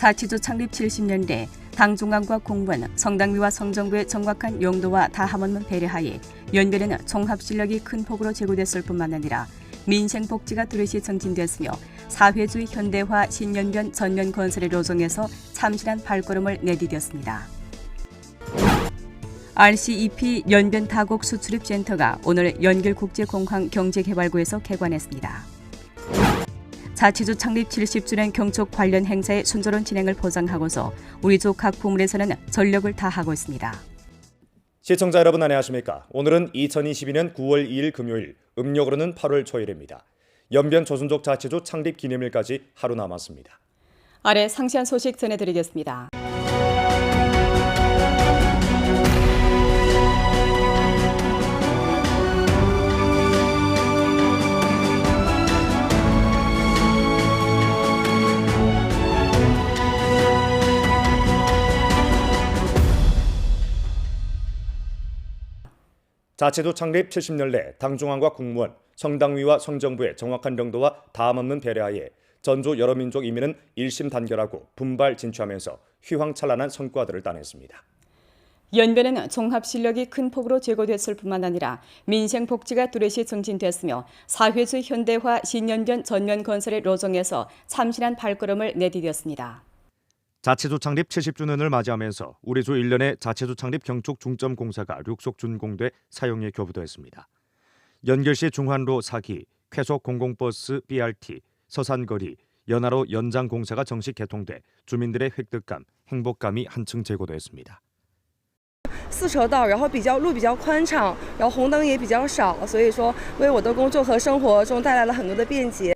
자치도 창립 70년대 당 중앙과 공무원, 성당위와 성정부의 정확한 용도와 다함없는 배려하에 연변에는 종합 실력이 큰 폭으로 제고됐을 뿐만 아니라 민생 복지가 뚜렷이 정진되었으며 사회주의 현대화 신연변 전면 건설의 로정에서 참신한 발걸음을 내디뎠습니다. RCEP 연변 다곡 수출입 센터가 오늘 연결국제공항 경제개발구에서 개관했습니다. 자치주 창립 70주년 경축 관련 행사의 순조로운 진행을 보장하고서 우리 족각 부문에서는 전력을 다하고 있습니다. 시청자 여러분 안녕하십니까? 오늘은 2022년 9월 2일 금요일, 음력으로는 8월 초일입니다. 연변 조선족 자치주 창립 기념일까지 하루 남았습니다. 아래 상세한 소식 전해드리겠습니다. 자치도 창립 70년 내 당중앙과 국무원, 성당위와 성정부의 정확한 정도와 다함없는 배려하에 전주 여러 민족 이민은 일심 단결하고 분발 진취하면서 휘황찬란한 성과들을 따냈습니다. 연변에는 종합 실력이 큰 폭으로 제고됐을 뿐만 아니라 민생 복지가 뚜렷이 정진됐으며 사회주의 현대화 신연변 전면 건설의 로정에서 참신한 발걸음을 내디뎠습니다. 자치도 창립 70주년을 맞이하면서 우리 주 1년의 자치도 창립 경축 중점 공사가 륙속 준공돼 사용에 교부됐습니다. 연결시 중환로 사기, 쾌속 공공버스 BRT, 서산거리, 연하로 연장 공사가 정식 개통돼 주민들의 획득감, 행복감이 한층 제고됐습니다. 四车道，然后比较路比较宽敞，然后红灯也比较少，所以说为我的工作和生活中带来了很多的便捷。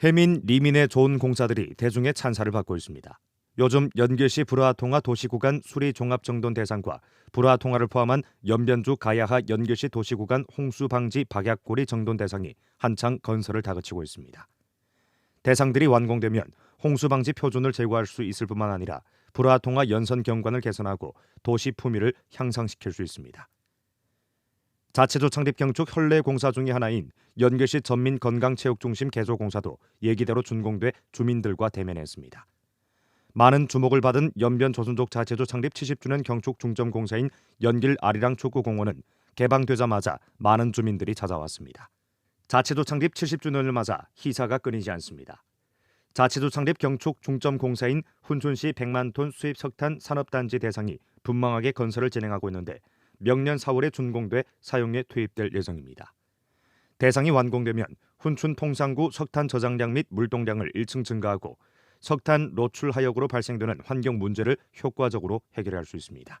해민 리민의 좋은 공사들이 대중의 찬사를 받고 있습니다. 요즘 연길시 불화통화 도시구간 수리 종합정돈 대상과 불화통화를 포함한 연변주 가야하 연길시 도시구간 홍수 방지 박약고리 정돈 대상이 한창 건설을 다그치고 있습니다. 대상들이 완공되면 홍수 방지 표준을 제고할 수 있을 뿐만 아니라 불화통화 연선 경관을 개선하고 도시 품위를 향상시킬 수 있습니다. 자체조 창립 경축 현례 공사 중의 하나인 연결시 전민 건강체육중심 개소 공사도 예기대로 준공돼 주민들과 대면했습니다. 많은 주목을 받은 연변 조선족 자체조 창립 70주년 경축 중점 공사인 연길 아리랑 축구공원은 개방되자마자 많은 주민들이 찾아왔습니다. 자체도 창립 70주년을 맞아 희사가 끊이지 않습니다. 자치도 창립 경축 중점 공사인 훈춘시 100만 톤 수입 석탄 산업단지 대상이 분망하게 건설을 진행하고 있는데 명년 4월에 준공돼 사용에 투입될 예정입니다. 대상이 완공되면 훈춘 통상구 석탄 저장량 및 물동량을 1층 증가하고 석탄 노출 하역으로 발생되는 환경 문제를 효과적으로 해결할 수 있습니다.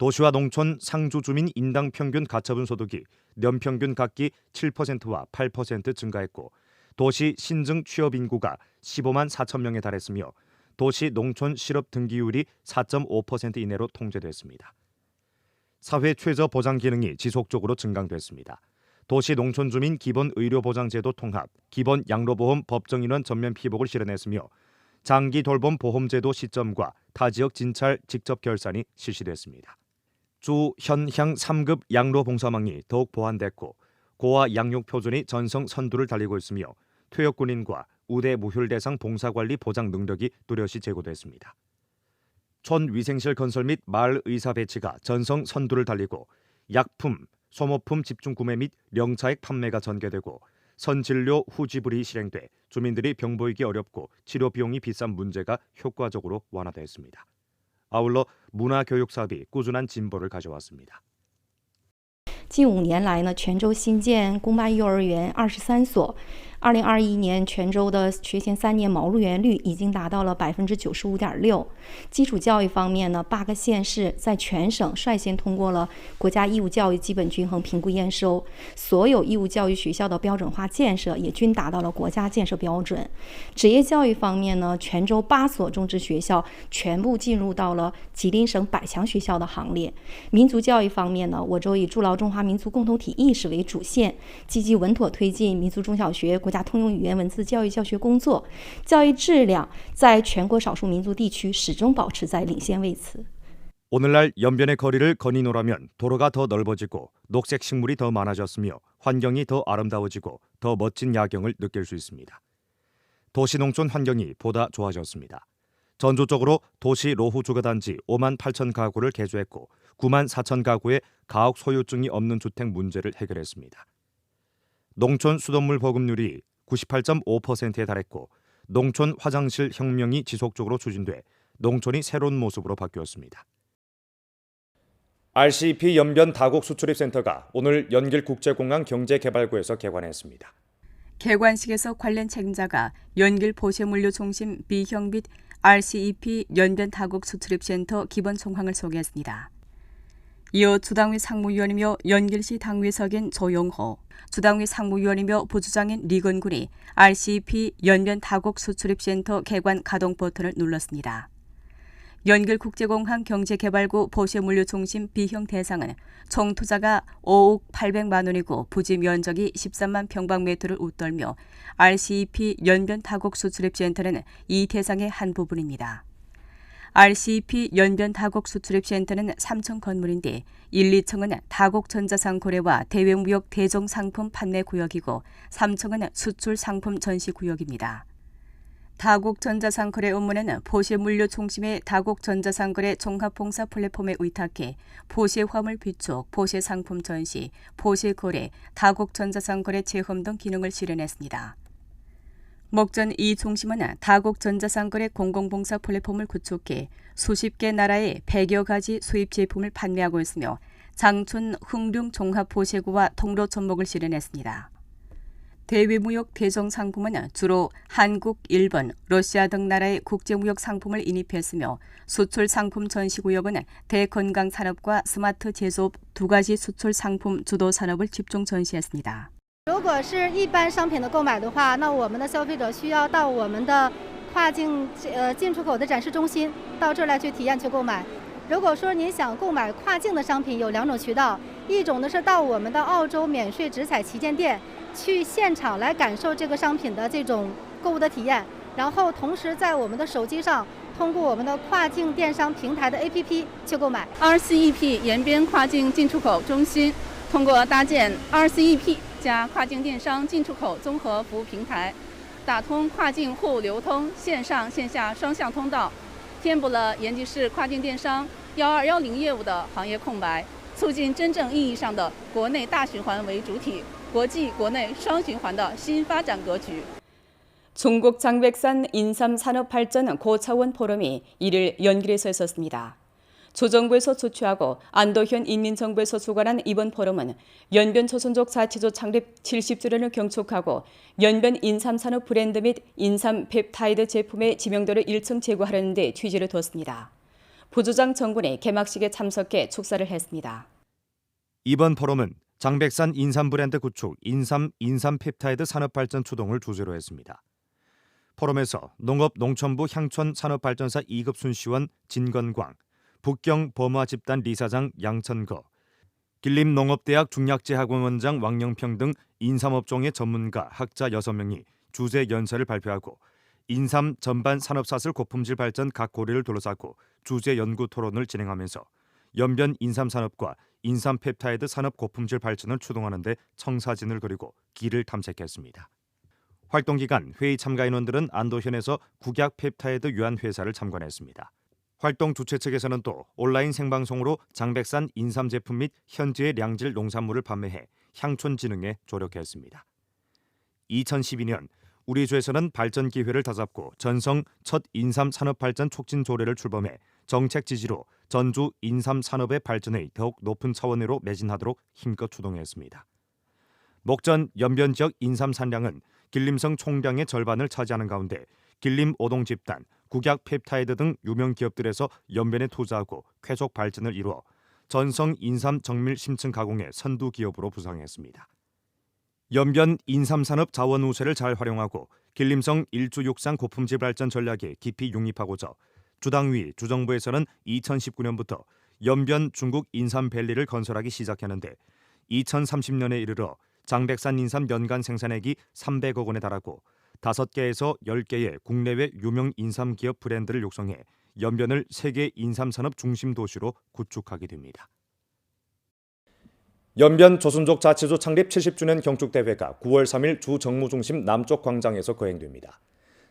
도시와 농촌 상주 주민 인당 평균 가처분 소득이 연평균 각기 7%와 8% 증가했고 도시 신증 취업 인구가 15만 4천 명에 달했으며 도시 농촌 실업 등기율이 4.5% 이내로 통제됐습니다. 사회 최저 보장 기능이 지속적으로 증강됐습니다. 도시 농촌 주민 기본 의료 보장 제도 통합, 기본 양로보험 법정 인원 전면 피복을 실현했으며 장기 돌봄 보험 제도 시점과 타 지역 진찰 직접 결산이 실시됐습니다. 주 현향 3급 양로 봉사망이 더욱 보완됐고 고아 양육 표준이 전성 선두를 달리고 있으며 퇴역 군인과 우대 무휴 대상 봉사 관리 보장 능력이 뚜렷이 제고됐습니다. 촌 위생실 건설 및 마을 의사 배치가 전성 선두를 달리고 약품, 소모품 집중 구매 및 명차액 판매가 전개되고 선진료 후지불이 실행돼 주민들이 병 보이기 어렵고 치료 비용이 비싼 문제가 효과적으로 완화됐습니다. 아울러 문화 교육 사업이 꾸준한 진보를 가져왔습니다. 近五年来呢，泉州新建公办幼儿园二十三所。 二零二一年，泉州的学前三年毛入园率已经达到了百分之九十五点六。基础教育方面呢，八个县市在全省率先通过了国家义务教育基本均衡评估验收，所有义务教育学校的标准化建设也均达到了国家建设标准。职业教育方面呢，泉州八所中职学校全部进入到了吉林省百强学校的行列。民族教育方面呢，我州以筑牢中华民族共同体意识为主线，积极稳妥推进民族中小学国家通用语言文字教育教学工作，教育质量在全国少数民族地区始终保持在领先位次。 오늘날 연변의 거리를 거니노라면 도로가 더 넓어지고 녹색 식물이 더 많아졌으며 환경이 더 아름다워지고 더 멋진 야경을 느낄 수 있습니다. 도시 농촌 환경이 보다 좋아졌습니다. 전조적으로 도시 로후 주거단지 5만 8천 가구를 개조했고 9만 4천 가구의 가옥 소유증이 없는 주택 문제를 해결했습니다. 농촌 수돗물 보급률이 98.5%에 달했고 농촌 화장실 혁명이 지속적으로 추진돼 농촌이 새로운 모습으로 바뀌었습니다. RCP 연변 다곡 수출입 센터가 오늘 연길 국제공항 경제개발구에서 개관했습니다. 개관식에서 관련 책임자가 연길 포쇄물류 중심 B형 및 RCEP 연변 다국 수출입센터 기본 총항을 소개했습니다. 이어 주당위 상무위원이며 연길시 당위석인 조용호, 주당위 상무위원이며 부주장인 리건군이 RCEP 연변 다국 수출입센터 개관 가동 버튼을 눌렀습니다. 연길국제공항 경제개발구 보세물류 중심 B형 대상은 총 투자가 5억 800만 원이고 부지 면적이 13만 평방미터를 웃돌며 RCEP 연변 다곡 수출입센터는 이 대상의 한 부분입니다. RCEP 연변 다곡 수출입센터는 3층 건물인데 1, 2층은 다곡 전자상 거래와 대외무역 대종 상품 판매 구역이고 3층은 수출 상품 전시 구역입니다. 다곡 전자상거래 업무는 포시 물류 중심의 다곡 전자상거래 종합봉사 플랫폼에 의탁해 포시 화물 비축, 포시 상품 전시, 포시 거래, 다곡 전자상거래 체험 등 기능을 실현했습니다. 목전 이 중심은 다곡 전자상거래 공공봉사 플랫폼을 구축해 수십 개 나라의 100여 가지 수입 제품을 판매하고 있으며 장춘 흥룡 종합 포시구와 통로 접목을 실현했습니다. 대외무역 대정 상품은 주로 한국, 일본, 러시아 등 나라의 국제무역 상품을 인입했으며 수출 상품 전시구역은 대건강 산업과 스마트 제조업 두 가지 수출 상품 주도 산업을 집중 전시했습니다. 如果是一般商品的购买的话，那我们的消费者需要到我们的跨境呃进出口的展示中心，到这儿来去体验去购买。如果说您想购买跨境的商品，有两种渠道，一种呢是到我们的澳洲免税直采旗舰店去现场来感受这个商品的这种购物的体验，然后同时在我们的手机上通过我们的跨境电商平台的 APP 去购买。RCEP 延边跨境进出口中心通过搭建 RCEP 加跨境电商进出口综合服务平台，打通跨境货物流通线上线下双向通道，填补了延吉市跨境电商幺二幺零业务的行业空白，促进真正意义上的国内大循环为主体、国际国内双循环的新发展格局。 중국 장백산 인삼 산업 발전 고차원 포럼이 이를 연길에서 있었습니다. 조정부에서 주최하고 안도현 인민정부에서 주관한 이번 포럼은 연변 조선족 자치조 창립 70주년을 경축하고 연변 인삼 산업 브랜드 및 인삼 펩타이드 제품의 지명도를 1층 제고하려는 데 취지를 뒀습니다. 부주장 정군이 개막식에 참석해 축사를 했습니다. 이번 포럼은 장백산 인삼 브랜드 구축, 인삼 인삼 펩타이드 산업 발전 추동을 주제로 했습니다. 포럼에서 농업 농촌부 향촌 산업발전사 2급 순시원 진건광, 북경 범화 집단 리사장 양천거, 길림 농업대학 중약재학원원장 왕영평 등 인삼업종의 전문가 학자 6명이 주제 연설을 발표하고 인삼 전반 산업사슬 고품질 발전 각 고리를 둘러싸고 주제 연구 토론을 진행하면서 연변 인삼 산업과 인삼 펩타이드 산업 고품질 발전을 추동하는 데 청사진을 그리고 길을 탐색했습니다. 활동 기간 회의 참가 인원들은 안도현에서 국약 펩타이드 유한 회사를 참관했습니다. 활동 주최 측에서는 또 온라인 생방송으로 장백산 인삼 제품 및 현지의 량질 농산물을 판매해 향촌 진흥에 조력했습니다. 2012년 우리 주에서는 발전 기회를 다잡고 전성 첫 인삼 산업 발전 촉진 조례를 출범해 정책 지지로 전주 인삼 산업의 발전을 더욱 높은 차원으로 매진하도록 힘껏 추동했습니다. 목전 연변 지역 인삼 산량은 길림성 총량의 절반을 차지하는 가운데 길림 오동 집단, 국약 펩타이드 등 유명 기업들에서 연변에 투자하고 쾌속 발전을 이루어 전성 인삼 정밀 심층 가공의 선두 기업으로 부상했습니다. 연변 인삼 산업 자원 우세를 잘 활용하고 길림성 일주 육상 고품질 발전 전략에 깊이 융입하고자 주당위 주정부에서는 2019년부터 연변 중국 인삼밸리를 건설하기 시작했는데 2030년에 이르러 장백산 인삼 연간 생산액이 300억 원에 달하고 5개에서 10개의 국내외 유명 인삼 기업 브랜드를 육성해 연변을 세계 인삼 산업 중심 도시로 구축하게 됩니다. 연변 조선족 자치구 창립 70주년 경축대회가 9월 3일 주 정무중심 남쪽 광장에서 거행됩니다.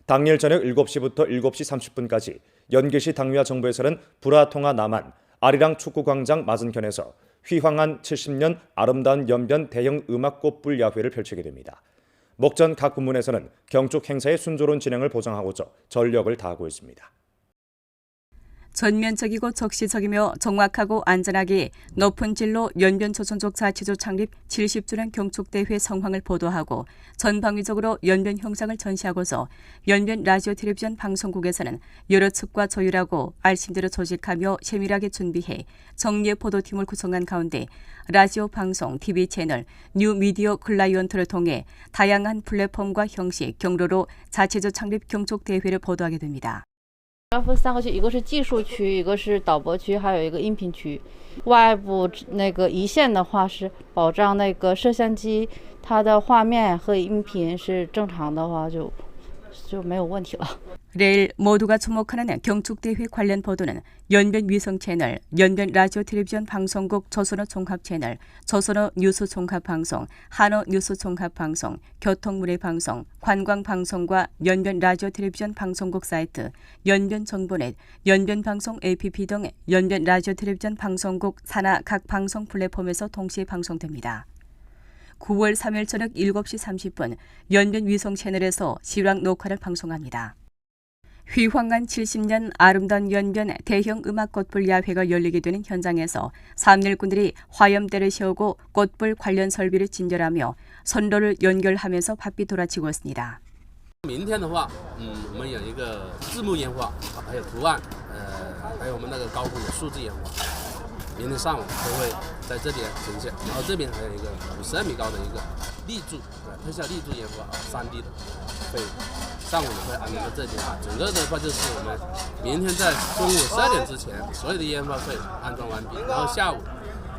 당일 저녁 7시부터 7시 30분까지 연계시 당위와 정부에서는 불화통화 남한 아리랑 축구광장 맞은편에서 휘황한 70년 아름다운 연변 대형 음악 꽃불 야회를 펼치게 됩니다. 목전 각 부문에서는 경축 행사의 순조로운 진행을 보장하고자 전력을 다하고 있습니다. 전면적이고 적시적이며 정확하고 안전하게 높은 진로 연변 조선족 자치조 창립 70주년 경축대회 성황을 보도하고 전방위적으로 연변 형상을 전시하고서 연변 라디오 텔레비전 방송국에서는 여러 측과 조율하고 알심대로 조직하며 세밀하게 준비해 정례 보도팀을 구성한 가운데 라디오 방송, TV 채널, 뉴 미디어 클라이언트를 통해 다양한 플랫폼과 형식, 경로로 자체조 창립 경축대회를 보도하게 됩니다. 要分三个区，一个是技术区，一个是导播区，还有一个音频区。外部那个一线的话是保障那个摄像机它的画面和音频是正常的话就就没有问题了。 내일 모두가 주목하는 경축대회 관련 보도는 연변 위성 채널, 연변 라디오 텔레비전 방송국 조선어 종합 채널, 조선어 뉴스 종합 방송, 한어 뉴스 종합 방송, 교통문의 방송, 관광 방송과 연변 라디오 텔레비전 방송국 사이트, 연변 정보넷, 연변 방송 APP 등 연변 라디오 텔레비전 방송국 산하 각 방송 플랫폼에서 동시에 방송됩니다. 9월 3일 저녁 7시 30분 연변 위성 채널에서 시황 녹화를 방송합니다. 휘황한 70년 아름다운 연변 대형 음악 꽃불 야회가 열리게 되는 현장에서 삼일꾼들이 화염대를 세우고 꽃불 관련 설비를 진열하며 선로를 연결하면서 바삐 돌아치고 있습니다. 明天的话，嗯，我们有一个字幕烟花，啊还有图案，呃，还有我们那个高空的数字烟花。 明天上午都会在这边呈现，然后这边还有一个五十二米高的一个立柱，对，特效立柱烟花啊，三 D 的，会上午也会安排在这边啊。整个的话就是我们明天在中午十二点之前，所有的烟花会安装完毕，然后下午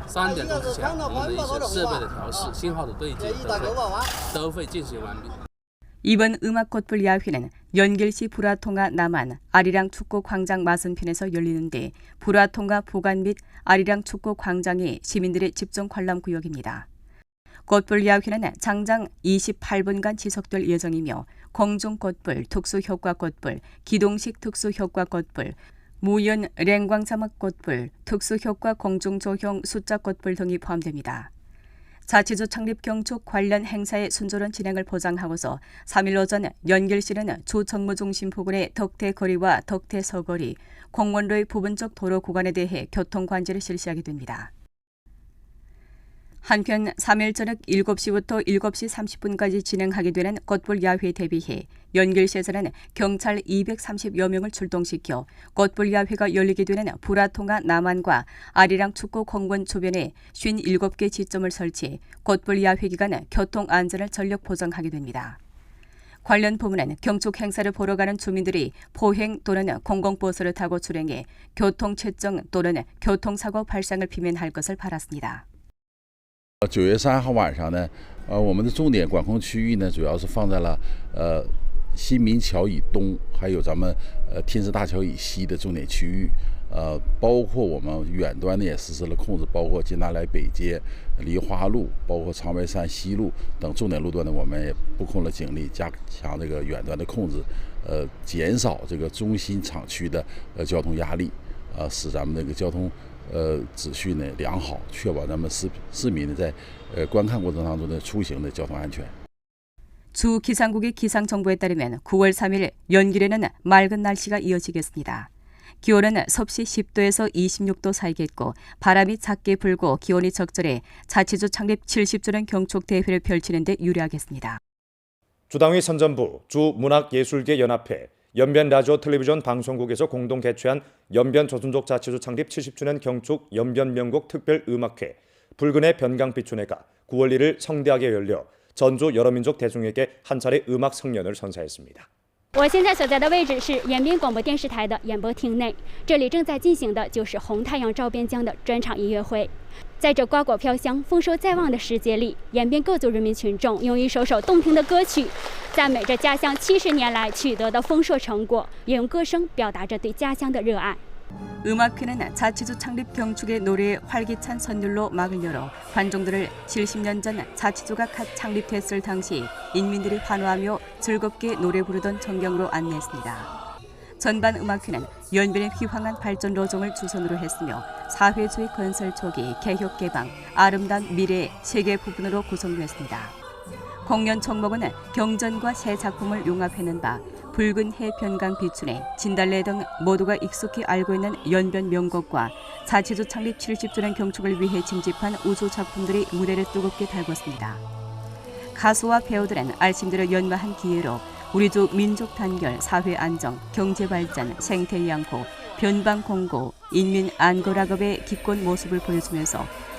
三点钟之前，我们的一些设备的调试、信号的对接都会都会进行完毕。 이번 음악 꽃불 야회는 연길시 불화통화 남한 아리랑 축구 광장 맞은편에서 열리는데 불화통화 보관 및 아리랑 축구 광장이 시민들의 집중 관람 구역입니다. 꽃불 야회는 장장 28분간 지속될 예정이며 공중 꽃불, 특수 효과 꽃불, 기동식 특수 효과 꽃불, 무연 랭광 자막 꽃불, 특수 효과 공중 조형 숫자 꽃불 등이 포함됩니다. 자치주 창립 경축 관련 행사의 순조로운 진행을 보장하고서 3일 오전 연결시는 주 정무중심 부근의 덕태 거리와 덕태 서거리, 공원로의 부분적 도로 구간에 대해 교통 관제를 실시하게 됩니다. 한편 3일 저녁 7시부터 7시 30분까지 진행하게 되는 꽃불 야회 대비해 연결시에서는 경찰 230여 명을 출동시켜 꽃불 야회가 열리게 되는 불화통화 남한과 아리랑 축구 공원 주변에 57개 지점을 설치 꽃불 야회 기간 교통 안전을 전력 보장하게 됩니다. 관련 부문은 경축 행사를 보러 가는 주민들이 포행 또는 공공버스를 타고 출행해 교통 체증 또는 교통사고 발생을避免할 것을 바랐습니다. 九月三号晚上呢，呃，我们的重点管控区域呢，主要是放在了呃新民桥以东，还有咱们呃天池大桥以西的重点区域，呃，包括我们远端呢也实施了控制，包括金大来北街、梨花路，包括长白山西路等重点路段呢，我们也布控了警力，加强这个远端的控制，呃，减少这个中心厂区的呃交通压力， 呃，使咱们这个交通。呃，秩序呢良好，确保咱们市市民呢在呃观看过程当中的出行的交通安全。 주 기상국의 기상 정보에 따르면 9월 3일 연길에는 맑은 날씨가 이어지겠습니다. 기온은 섭씨 10도에서 26도 사이겠고 바람이 작게 불고 기온이 적절해 자치주 창립 70주년 경축 대회를 펼치는 데 유리하겠습니다. 주당위 선전부 주문학예술계 연합회 연변 라디오 텔레비전 방송국에서 공동 개최한 연변 조선족 자치주 창립 70주년 경축 연변 명곡 특별 음악회 붉은의 변강비춘회가 9월 1일 성대하게 열려 전주 여러 민족 대중에게 한 차례 음악 성년을 선사했습니다. 我现在所在的位置是延边广播电视台的演播厅内，这里正在进行的就是红太阳照边疆的专场音乐会。在这瓜果飘香、丰收在望的时节里，延边各族人民群众用一首首动听的歌曲，赞美着家乡七十年来取得的丰硕成果，也用歌声表达着对家乡的热爱。 음악회는 자치주 창립 경축의 노래에 활기찬 선율로 막을 열어 관중들을 70년 전 자치주가 갓 창립됐을 당시 인민들이 환호하며 즐겁게 노래 부르던 전경으로 안내했습니다. 전반 음악회는 연변의 휘황한 발전 로정을 주선으로 했으며 사회주의 건설 초기 개혁 개방, 아름다운 미래 세계 부분으로 구성됐습니다. 공연 종목은 경전과 새 작품을 융합해낸 바 붉은 해변강 비춘에 진달래 등 모두가 익숙히 알고 있는 연변 명곡과 자치주 창립 70주년 경축을 위해 징집한 우수 작품들이 무대를 뜨겁게 달궜습니다. 가수와 배우들은 알심들을 연마한 기회로 우리족 민족 단결, 사회 안정, 경제 발전, 생태 양호, 변방 공고, 인민 안고락업의 기권 모습을 보여주면서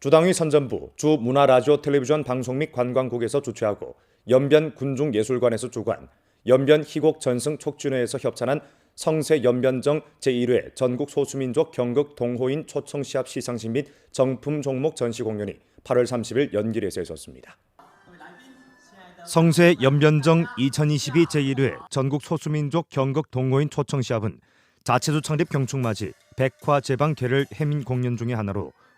주당위 선전부 주문화라디오 텔레비전 방송 및 관광국에서 주최하고 연변 군중예술관에서 주관, 연변 희곡 전승 촉진회에서 협찬한 성세 연변정 제1회 전국 소수민족 경극 동호인 초청시합 시상식 및 정품 종목 전시 공연이 8월 30일 연길에서 있었습니다. 성세 연변정 2022 제1회 전국 소수민족 경극 동호인 초청시합은 자체주 창립 경축맞이 백화 제방 계를 해민 공연 중의 하나로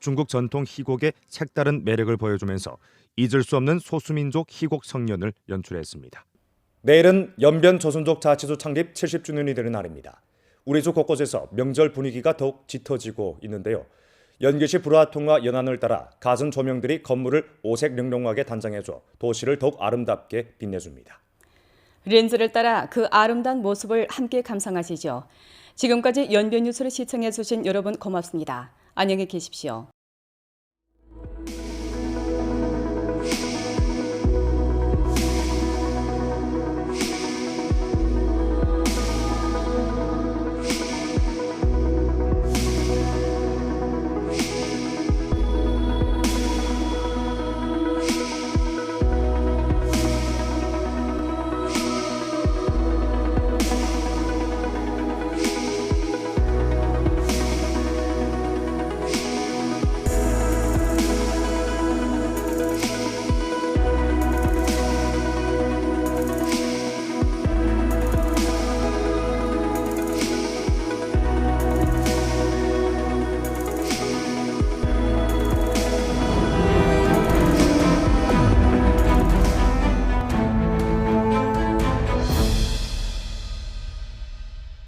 중국 전통 희곡의 색다른 매력을 보여주면서 잊을 수 없는 소수민족 희곡 성년을 연출했습니다. 내일은 연변 조선족 자치주 창립 70주년이 되는 날입니다. 우리 주 곳곳에서 명절 분위기가 더욱 짙어지고 있는데요. 연기시 불화통화 연안을 따라 가전 조명들이 건물을 오색 령령하게 단장해줘 도시를 더욱 아름답게 빛내줍니다. 렌즈를 따라 그 아름다운 모습을 함께 감상하시죠. 지금까지 연변 뉴스를 시청해 주신 여러분 고맙습니다. 안녕히 계십시오.